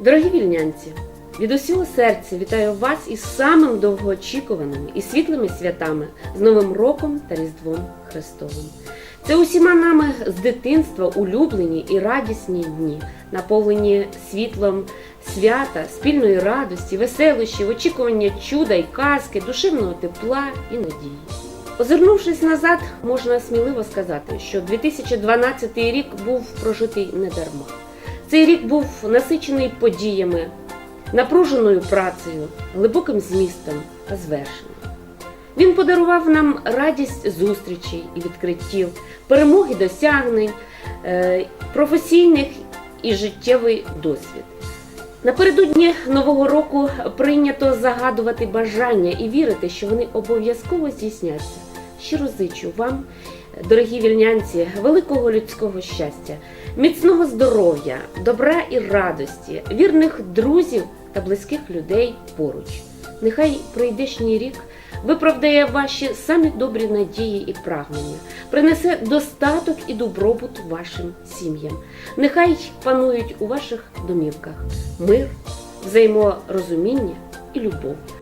Дорогі вільнянці, від усього серця вітаю вас із самим довгоочікуваними і світлими святами з Новим роком та Різдвом Христовим. Це усіма нами з дитинства улюблені і радісні дні, наповнені світлом свята, спільної радості, веселощів, очікування чуда й казки, душевного тепла і надії. Озирнувшись назад, можна сміливо сказати, що 2012 рік був прожитий недарма. Цей рік був насичений подіями, напруженою працею, глибоким змістом та звершенням. Він подарував нам радість зустрічей і відкриттів, перемоги досягнень, е, професійних і життєвий досвід. Напередодні Нового року прийнято загадувати бажання і вірити, що вони обов'язково здійсняться. Щиро зичу вам, дорогі вільнянці, великого людського щастя, міцного здоров'я, добра і радості, вірних друзів та близьких людей поруч. Нехай прийдешній рік виправдає ваші самі добрі надії і прагнення, принесе достаток і добробут вашим сім'ям. Нехай панують у ваших домівках мир, взаєморозуміння і любов.